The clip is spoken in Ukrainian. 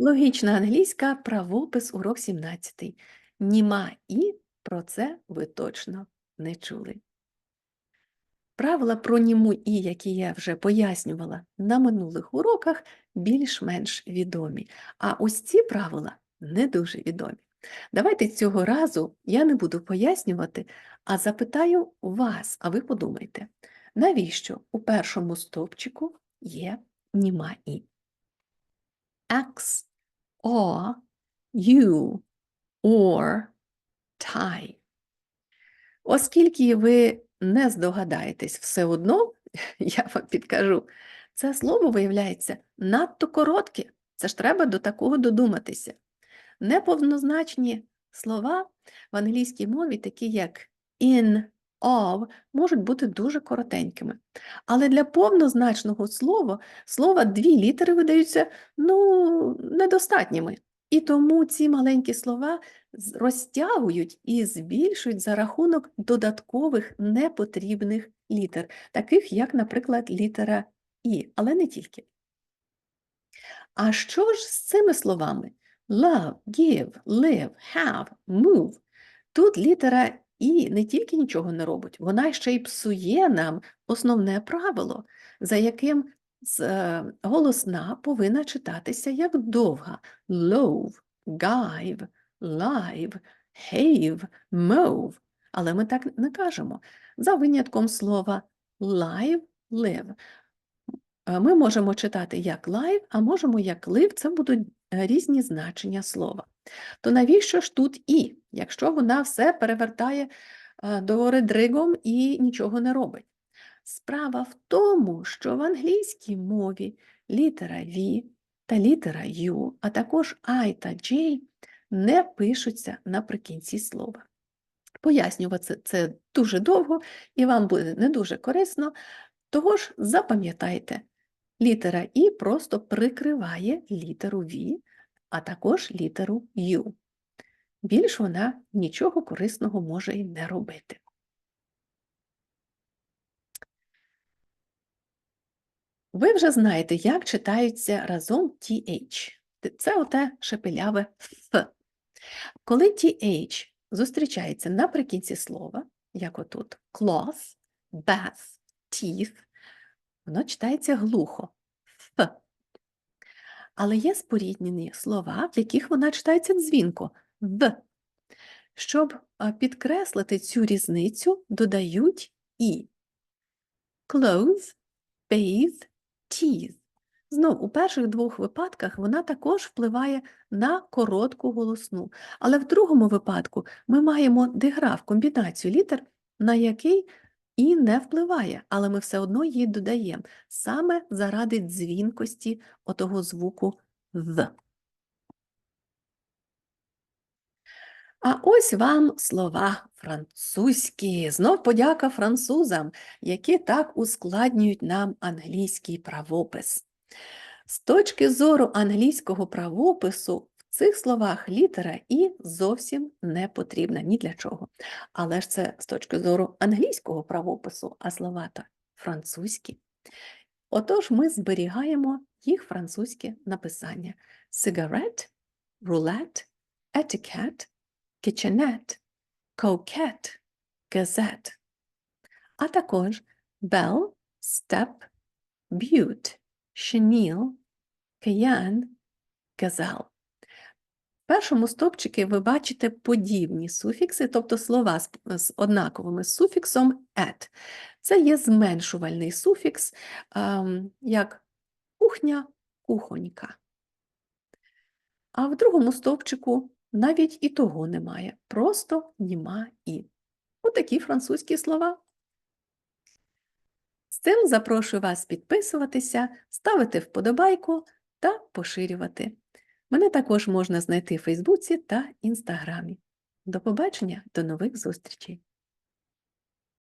Логічна англійська, правопис, урок 17. Німа і, про це ви точно не чули. Правила про німу і, які я вже пояснювала на минулих уроках, більш-менш відомі. А ось ці правила не дуже відомі. Давайте цього разу я не буду пояснювати, а запитаю вас, а ви подумайте, навіщо у першому стовпчику є німа і? X, or, you, or, tie. Оскільки ви не здогадаєтесь все одно, я вам підкажу, це слово виявляється надто коротке. Це ж треба до такого додуматися. Неповнозначні слова в англійській мові, такі як in, of, можуть бути дуже коротенькими. Але для повнозначного слова, слова дві літери видаються ну, недостатніми. І тому ці маленькі слова розтягують і збільшують за рахунок додаткових непотрібних літер, таких як, наприклад, літера І, але не тільки. А що ж з цими словами? Love, give, live, have, move. Тут літера І не тільки нічого не робить, вона ще й псує нам основне правило, за яким е, голосна повинна читатися як довга. Love, give, live, have, move. Але ми так не кажемо. За винятком слова live, live. Е, Ми можемо читати як live, а можемо як live, це будуть е, різні значення слова. То навіщо ж тут і, якщо вона все перевертає е, до редригом і нічого не робить? Справа в тому, що в англійській мові літера V та літера U, а також I та J не пишуться наприкінці слова. Пояснювати це дуже довго і вам буде не дуже корисно, того ж запам'ятайте, літера І просто прикриває літеру V, а також літеру U. Більш вона нічого корисного може і не робити. Ви вже знаєте, як читаються разом TH. Це оте шепеляве Ф. Коли TH зустрічається наприкінці слова, як отут cloth, bath, teeth, воно читається глухо. Але є споріднені слова, в яких вона читається дзвінко В. Щоб підкреслити цю різницю, додають І. Clothes, bathe, teeth. Знов, у перших двох випадках вона також впливає на коротку голосну. Але в другому випадку ми маємо диграф, комбінацію літер, на який і не впливає, але ми все одно її додаємо саме заради дзвінкості отого звуку «в». А ось вам слова французькі. Знов подяка французам, які так ускладнюють нам англійський правопис. З точки зору англійського правопису в цих словах літера І зовсім не потрібна ні для чого. Але ж це з точки зору англійського правопису, а слова то французькі. Отож ми зберігаємо їх французьке написання: cigarette, roulette, etiquette, kitchenette, coquette, gazette. А також bell, step, butte, chenille, cayenne, gazelle. В першому стовпчику ви бачите подібні суфікси, тобто слова з, з однаковим суфіксом «et». Це є зменшувальний суфікс, ем, як кухня, кухонька. А в другому стовпчику навіть і того немає, просто німа і. Отакі французькі слова. З цим запрошую вас підписуватися, ставити вподобайку та поширювати. Мене також можна знайти в Фейсбуці та Інстаграмі. До побачення, до нових зустрічей!